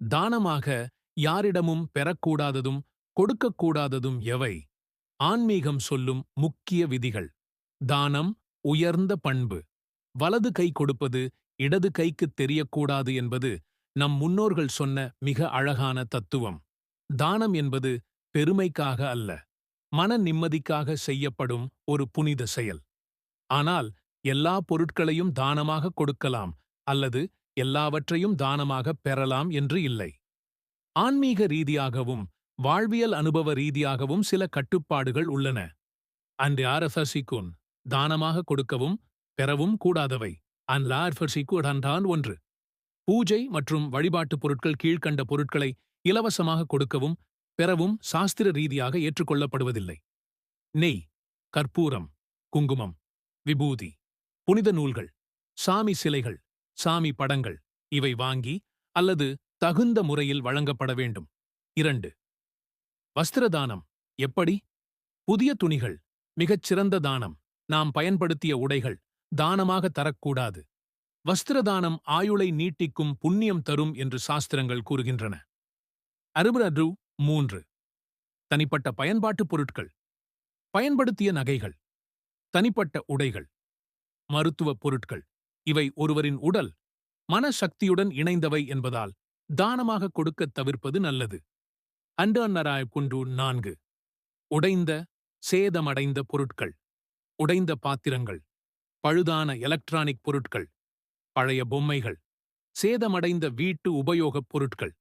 தானமாக யாரிடமும் பெறக்கூடாததும் கொடுக்கக்கூடாததும் எவை? ஆன்மீகம் சொல்லும் முக்கிய விதிகள். தானம் உயர்ந்த பண்பு. வலது கை கொடுப்பது இடது கைக்குத் தெரியக்கூடாது என்பது நம் முன்னோர்கள் சொன்ன மிக அழகான தத்துவம். தானம் என்பது பெருமைக்காக அல்ல மன நிம்மதிக்காக செய்யப்படும் ஒரு புனித செயல். ஆனால் எல்லா பொருட்களையும் தானமாக கொடுக்கலாம் அல்லது எல்லாவற்றையும் தானமாக பெறலாம் என்று இல்லை. ஆன்மீக ரீதியாகவும் வாழ்வியல் அனுபவ ரீதியாகவும் சில கட்டுப்பாடுகள் உள்ளன. அன்று ஆரஃபசிக்குன் தானமாக கொடுக்கவும் பெறவும் கூடாதவை. அன் லாரஃபர் ஒன்று. பூஜை மற்றும் வழிபாட்டுப் பொருட்கள் கீழ்க்கண்ட பொருட்களை இலவசமாக கொடுக்கவும் பெறவும் சாஸ்திர ரீதியாக ஏற்றுக்கொள்ளப்படுவதில்லை. நெய் கற்பூரம் குங்குமம் விபூதி புனித நூல்கள் சாமி சிலைகள் சாமி படங்கள் இவை வாங்கி அல்லது தகுந்த முறையில் வழங்கப்பட வேண்டும். இரண்டு வஸ்திரதானம் எப்படி? புதிய துணிகள் மிகச் சிறந்த தானம். நாம் பயன்படுத்திய உடைகள் தானமாக தரக்கூடாது. வஸ்திரதானம் ஆயுளை நீட்டிக்கும் புண்ணியம் தரும் என்று சாஸ்திரங்கள் கூறுகின்றன. அறுபது மூன்று தனிப்பட்ட பயன்பாட்டுப் பொருட்கள். பயன்படுத்திய நகைகள் தனிப்பட்ட உடைகள் மருத்துவப் பொருட்கள். இவை ஒருவரின் உடல் மனசக்தியுடன் இணைந்தவை என்பதால் தானமாக கொடுக்கத் தவிர்ப்பது நல்லது. அண்டர்னராய் குண்டு நான்கு. உடைந்த சேதமடைந்த பொருட்கள். உடைந்த பாத்திரங்கள். பழுதான எலக்ட்ரானிக் பொருட்கள். பழைய பொம்மைகள். சேதமடைந்த வீட்டு உபயோகப் பொருட்கள்.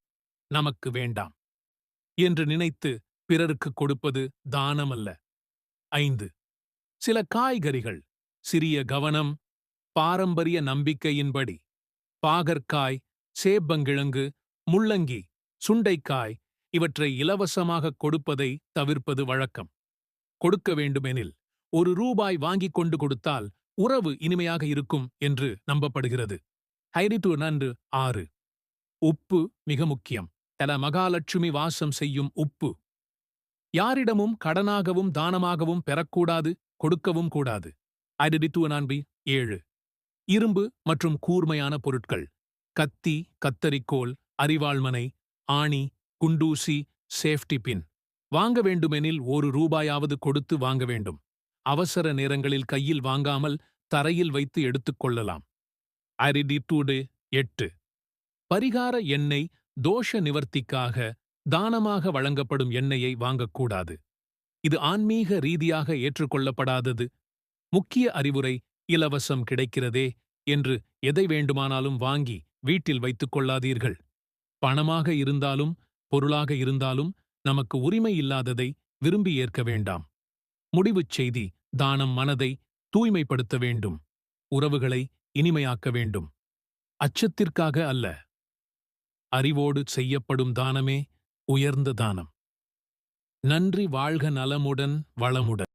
நமக்கு வேண்டாம். என்று நினைத்து பிறருக்கு கொடுப்பது தானமல்ல. ஐந்து. சில காய்கறிகள். சிறிய கவனம் பாரம்பரிய நம்பிக்கையின்படி. பாகற்காய் சேப்பங்கிழங்கு முள்ளங்கி சுண்டைக்காய் இவற்றை இலவசமாக கொடுப்பதை தவிர்ப்பது வழக்கம். கொடுக்க வேண்டுமெனில் ஒரு ரூபாய் வாங்கிக் கொண்டு கொடுத்தால் உறவு இனிமையாக இருக்கும் என்று நம்பப்படுகிறது. ஹைரிட்டு நன்று ஆறு. உப்பு மிக முக்கியம். தல மகாலட்சுமி வாசம் செய்யும் உப்பு. யாரிடமும் கடனாகவும் தானமாகவும் பெறக்கூடாது கொடுக்கவும் கூடாது. ஐடிடித்து நான்பி ஏழு. இரும்பு மற்றும் கூர்மையான பொருட்கள். கத்தி கத்தரிக்கோல் அரிவாள்மனை ஆணி குண்டூசி சேஃப்டி பின். வாங்க வேண்டுமெனில் ஒரு ரூபாயாவது கொடுத்து வாங்க வேண்டும். அவசர நேரங்களில் கையில் வாங்காமல் தரையில் வைத்து எடுத்துக்கொள்ளலாம் அரிடித்தூடு எட்டு. பரிகார எண்ணெய் தோஷ நிவர்த்திக்காக தானமாக வழங்கப்படும் எண்ணெயை வாங்கக்கூடாது. இது ஆன்மீக ரீதியாக ஏற்றுக்கொள்ளப்படாதது. முக்கிய அறிவுரை இலவசம் கிடைக்கிறதே என்று எதை வேண்டுமானாலும் வாங்கி வீட்டில் வைத்துக் கொள்ளாதீர்கள். பணமாக இருந்தாலும் பொருளாக இருந்தாலும் நமக்கு உரிமை இல்லாததை விரும்பி ஏற்க வேண்டாம். முடிவுச் செய்தி தானம் மனதை தூய்மைப்படுத்த வேண்டும். உறவுகளை இனிமையாக்க வேண்டும். அச்சத்திற்காக அல்ல. அறிவோடு செய்யப்படும் தானமே உயர்ந்த தானம். நன்றி வாழ்க நலமுடன் வளமுடன்.